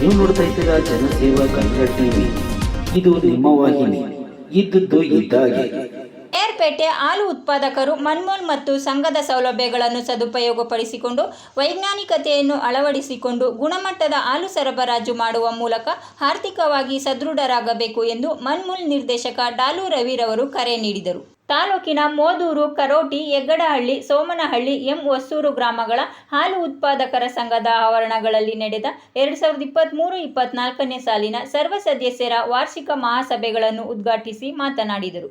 ನೀವು ನೋಡ್ತಾ ಇದ್ದೀರಾ ಜನಸೇವಾ ಕನ್ನಡ ಟಿವಿ. ಇದು ನಿಮ್ಮ ವಾಹಿನಿ. ಇದ್ದದ್ದು ಇದ್ದಾಗೆ ಏರ್ಪೇಟೆ ಹಾಲು ಉತ್ಪಾದಕರು ಮನ್ಮೋನ್ ಮತ್ತು ಸಂಘದ ಸೌಲಭ್ಯಗಳನ್ನು ಸದುಪಯೋಗಪಡಿಸಿಕೊಂಡು ವೈಜ್ಞಾನಿಕತೆಯನ್ನು ಅಳವಡಿಸಿಕೊಂಡು ಗುಣಮಟ್ಟದ ಹಾಲು ಸರಬರಾಜು ಮಾಡುವ ಮೂಲಕ ಆರ್ಥಿಕವಾಗಿ ಸದೃಢರಾಗಬೇಕು ಎಂದು ಮನ್ಮೂಲ್ ನಿರ್ದೇಶಕ ಡಾಲು ರವಿರವರು ಕರೆ ನೀಡಿದರು. ತಾಲೂಕಿನ ಮೋದೂರು ಕರೋಟಿ ಹೆಗ್ಗಡಹಳ್ಳಿ ಸೋಮನಹಳ್ಳಿ, ಎಂ ಹೊಸೂರು ಗ್ರಾಮಗಳ ಹಾಲು ಉತ್ಪಾದಕರ ಸಂಘದ ಆವರಣಗಳಲ್ಲಿ ನಡೆದ ಎರಡು ಸಾವಿರದ ಇಪ್ಪತ್ತ್ಮೂರು ಇಪ್ಪತ್ನಾಲ್ಕನೇ ಸಾಲಿನ ಸರ್ವ ಸದಸ್ಯರ ವಾರ್ಷಿಕ ಮಹಾಸಭೆಗಳನ್ನು ಉದ್ಘಾಟಿಸಿ ಮಾತನಾಡಿದರು.